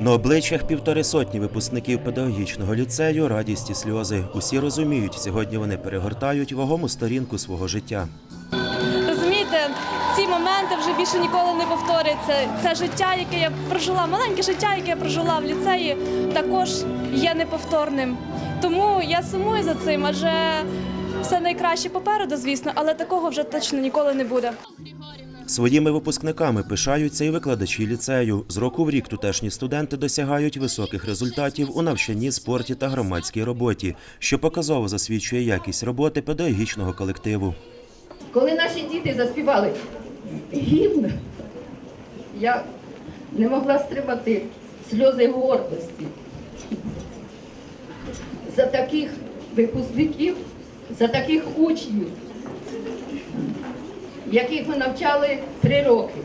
На обличчях півтори сотні випускників педагогічного ліцею радість і сльози. Усі розуміють, сьогодні вони перегортають вагому сторінку свого життя. Розумієте, ці моменти вже більше ніколи не повторяться. Це життя, яке я прожила, маленьке життя, яке я прожила в ліцеї, також є неповторним. Тому я сумую за цим, адже все найкраще попереду, звісно, але такого вже точно ніколи не буде. Своїми випускниками пишаються і викладачі ліцею. З року в рік тутешні студенти досягають високих результатів у навчанні, спорті та громадській роботі, що показово засвідчує якість роботи педагогічного колективу. Коли наші діти заспівали гімн, я не могла стримати сльози гордості за таких випускників, за таких учнів, яких ми навчали три роки.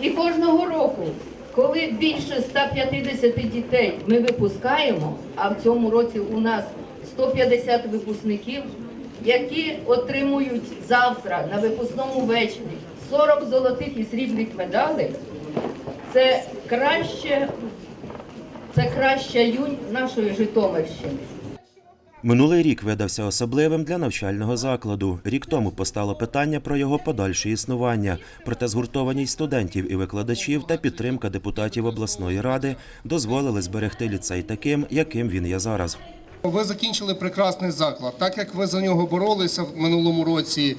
І кожного року, коли більше 150 дітей ми випускаємо, а в цьому році у нас 150 випускників, які отримують завтра на випускному вечорі 40 золотих і срібних медалей, це краще, це краща юнь нашої Житомирщини. Минулий рік видався особливим для навчального закладу. Рік тому постало питання про його подальше існування. Проте згуртованість студентів і викладачів та підтримка депутатів обласної ради дозволили зберегти ліцей таким, яким він є зараз. Ви закінчили прекрасний заклад, так як ви за нього боролися в минулому році.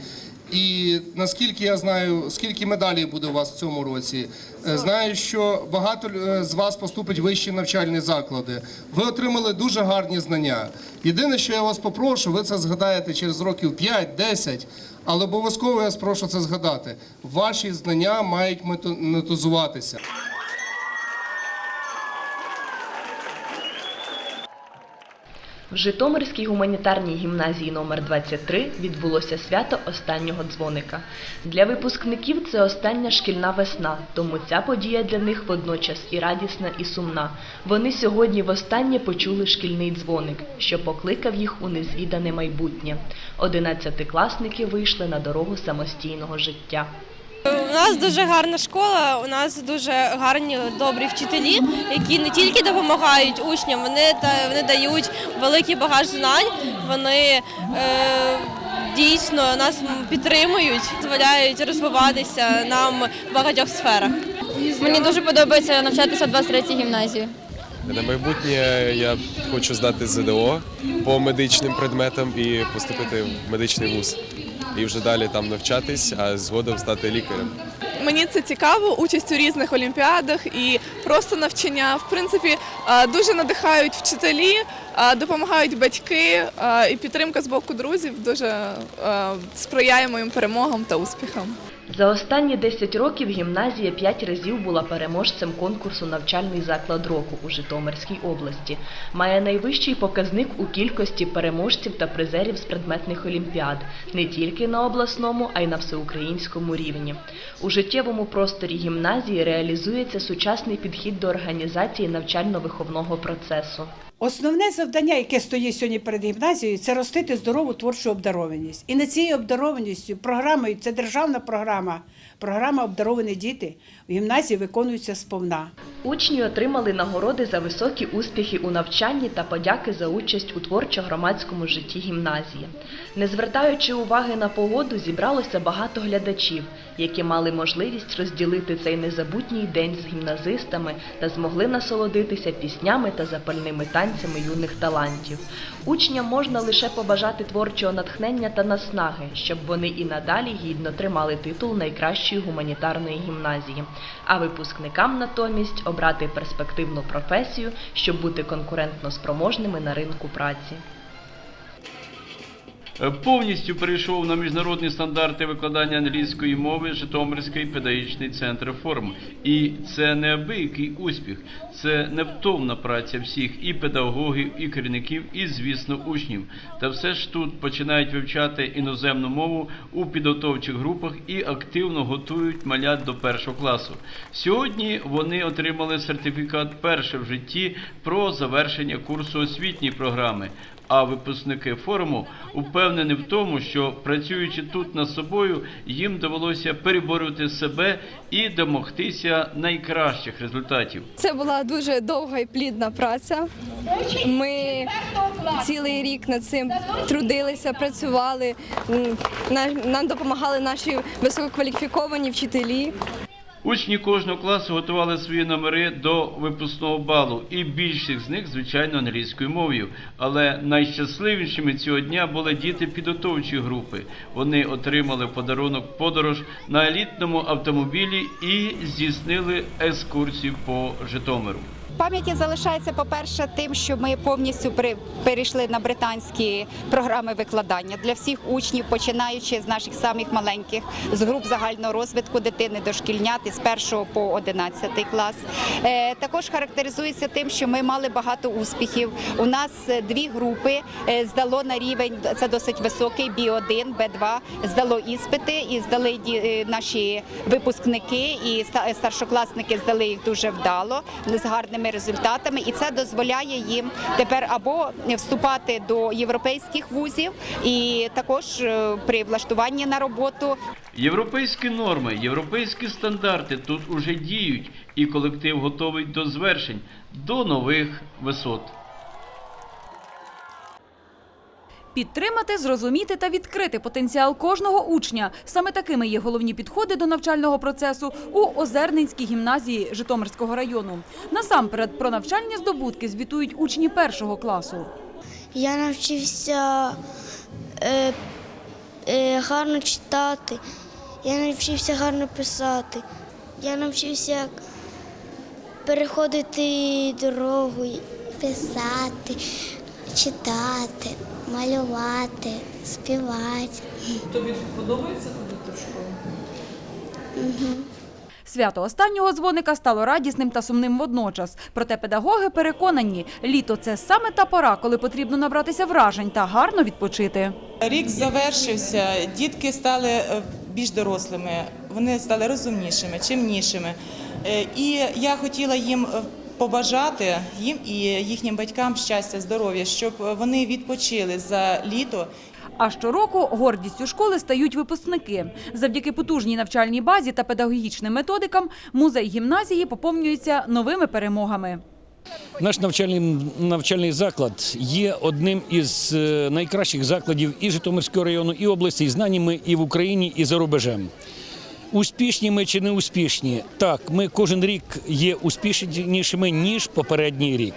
І наскільки я знаю, скільки медалей буде у вас в цьому році, Е, знаю, що багато е, з вас поступить в вищі навчальні заклади. Ви отримали дуже гарні знання. Єдине, що я вас попрошу, ви це згадаєте через років 5-10, але обов'язково я спрошу це згадати. Ваші знання мають монетизуватися. В Житомирській гуманітарній гімназії номер 23 відбулося свято останнього дзвоника. Для випускників це остання шкільна весна, тому ця подія для них водночас і радісна, і сумна. Вони сьогодні востаннє почули шкільний дзвоник, що покликав їх у незвідане майбутнє. Одинадцятикласники вийшли на дорогу самостійного життя. У нас дуже гарна школа, у нас дуже гарні добрі вчителі, які не тільки допомагають учням, вони та вони дають великий багаж знань. Вони е, дійсно нас підтримують, дозволяють розвиватися нам в багатьох сферах. Мені дуже подобається навчатися в 23-й гімназії. На майбутнє я хочу здати ЗДО по медичним предметам і поступити в медичний вуз. І вже далі там навчатись, а згодом стати лікарем. Мені це цікаво, участь у різних олімпіадах і просто навчання. В принципі, е, дуже надихають вчителі, е, допомагають батьки е, і підтримка з боку друзів дуже сприяє моїм перемогам та успіхам. За останні 10 років гімназія 5 разів була переможцем конкурсу Навчальний заклад року у Житомирській області. Має найвищий показник у кількості переможців та призерів з предметних олімпіад не тільки на обласному, а й на всеукраїнському рівні. У життєвому просторі гімназії реалізується сучасний підхід до організації навчально-виховного процесу. Основне завдання, яке стоїть сьогодні перед гімназією, це ростити здорову творчу обдарованість. І над цією обдарованістю програмою, це державна програма, programmer. Програма Обдаровані діти в гімназії виконується сповна. Учні отримали нагороди за високі успіхи у навчанні та подяки за участь у творчо-громадському житті гімназії. Не звертаючи уваги на погоду, зібралося багато глядачів, які мали можливість розділити цей незабутній день з гімназистами та змогли насолодитися піснями та запальними танцями юних талантів. Учням можна лише побажати творчого натхнення та наснаги, щоб вони і надалі гідно тримали титул найкращої гуманітарної гімназії, а випускникам натомість обрати перспективну професію, щоб бути конкурентно спроможними на ринку праці. Е, Повністю перейшов на міжнародні стандарти викладання англійської мови Житомирський педагогічний центр форм. І це неабиякий успіх, це невтомна праця всіх і педагогів, і керівників, і, звісно, учнів. Та все ж тут починають вивчати іноземну мову у підготовчих групах і активно готують малят до першого класу. Сьогодні вони отримали сертифікат перше в житті про завершення курсу освітньої програми. А випускники форуму упевнені в тому, що працюючи тут над собою, їм довелося переборювати себе і домогтися найкращих результатів. Це була дуже довга і плідна праця. Ми цілий рік над цим трудилися, працювали. На- Нам допомагали наші висококваліфіковані вчителі. Учні кожного класу готували свої номери до випускного балу, і більшість з них, звичайно, англійською мовою. Але найщасливішими цього дня були діти підготовчої групи. Вони отримали подарунок подорож на елітному автомобілі і здійснили екскурсію по Житомиру. Пам'яті залишається, по-перше, тим, що ми повністю перейшли на британські програми викладання для всіх учнів, починаючи з наших самих маленьких, з груп загального розвитку дитини дошкільнят із 1 по 11 клас. Е, Також характеризується тим, що ми мали багато успіхів. У нас е, дві групи е, здало на рівень, це досить високий, Б1, Б2, здало іспити і здали наші випускники і старшокласники здали їх дуже вдало з гарними результатами, і це дозволяє їм тепер або вступати до європейських вузів, і також е, при влаштуванні на роботу Європейські норми, європейські стандарти тут уже діють, і колектив готовий до звершень, до нових висот. Підтримати, зрозуміти та відкрити потенціал кожного учня. Саме такими є головні підходи до навчального процесу у Озерненській гімназії Житомирського району. Насамперед про навчальні здобутки звітують учні першого класу. Я навчився е, е, гарно читати, я навчився гарно писати, я навчився переходити дорогу, писати, читати, малювати, співати. Тобі подобається ходити в школу. Свято останнього дзвоника стало радісним та сумним водночас. Проте педагоги переконані, літо це саме та пора, коли потрібно набратися вражень та гарно відпочити. Рік завершився, дітки стали е, більш дорослими, вони стали розумнішими, чимнішими. Е, І я хотіла їм е, побажати їм і їхнім батькам щастя, здоров'я, щоб вони відпочили за літо. А щороку гордістю школи стають випускники. Завдяки потужній навчальній базі та педагогічним методикам музей гімназії поповнюється новими перемогами. Наш навчальний навчальний заклад є одним із е, найкращих закладів і Житомирського району, і області, і знані ми і в Україні, і за рубежем. Успішні ми чи не успішні? Так, ми кожен рік є успішнішими ніж попередній рік.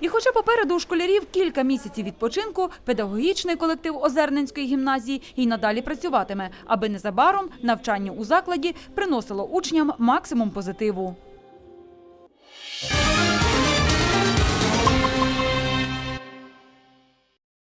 І хоча попереду у школярів кілька місяців відпочинку, педагогічний колектив Озерненської гімназії і надалі працюватиме, аби незабаром навчання у закладі приносило учням максимум позитиву.